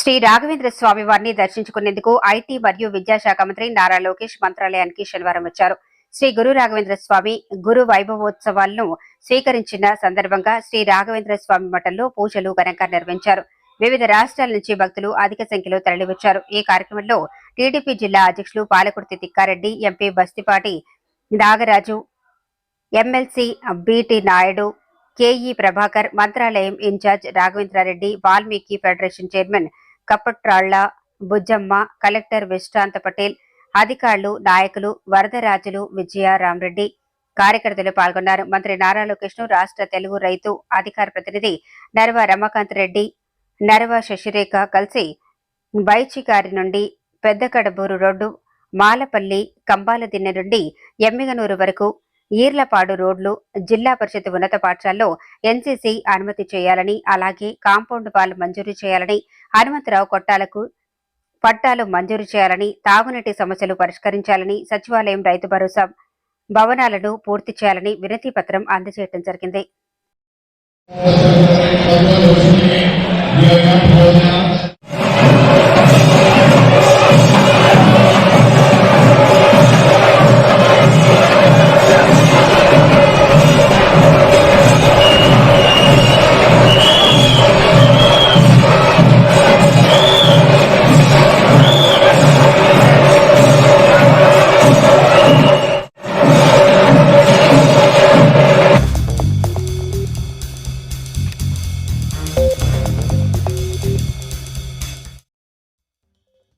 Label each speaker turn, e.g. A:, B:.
A: శ్రీ రాఘవేంద్ర స్వామి వారిని దర్శించుకునేందుకు ఐటీ మరియు విద్యాశాఖ మంత్రి నారా లోకేష్ మంత్రాలయానికి శనివారం వచ్చారు. శ్రీ గురు రాఘవేంద్ర స్వామి గురు వైభవోత్సవాలను స్వీకరించిన సందర్భంగా శ్రీ రాఘవేంద్ర స్వామి మఠంలో పూజలు ఘనంగా నిర్వహించారు. వివిధ రాష్ట్రాల నుంచి భక్తులు అధిక సంఖ్యలో తరలివచ్చారు. ఈ కార్యక్రమంలో టీడీపీ జిల్లా అధ్యక్షులు Palakurthi Thikkareddy MP Bastipati Nagaraju MLC BT Naidu KE Prabhakar Mantralayam in-charge Raghavendra Reddy Valmiki federation chairman Kappatralla Bujjamma collector విశ్రాంత పటేల్ అధికారులు నాయకులు వరదరాజులు విజయ రామరెడ్డి కార్యకర్తలు పాల్గొన్నారు. మంత్రి నారా లోకేష్ను రాష్ట్ర తెలుగు రైతు అధికార ప్రతినిధి నర్వ రమాకాంత్ రెడ్డి నర్వ శశిరేఖ కలిసి బైచికారి నుండి పెద్దకడబూరు రోడ్డు మాలపల్లి కంబాలదిన్నె నుండి ఎమ్మిగనూరు వరకు ఈర్లపాడు రోడ్లు జిల్లా పరిషత్ ఉన్నత పాఠశాలలో ఎన్సీసీ అనుమతి చేయాలని అలాగే కాంపౌండ్ వాల్ మంజూరు చేయాలని హనుమంతరావు కొట్టాలకు పట్టాలు మంజూరు చేయాలని తాగునీటి సమస్యలు పరిష్కరించాలని సచివాలయం రైతు భరోసా భవనాలను పూర్తి చేయాలని వినతి పత్రం అందజేయడం జరిగింది.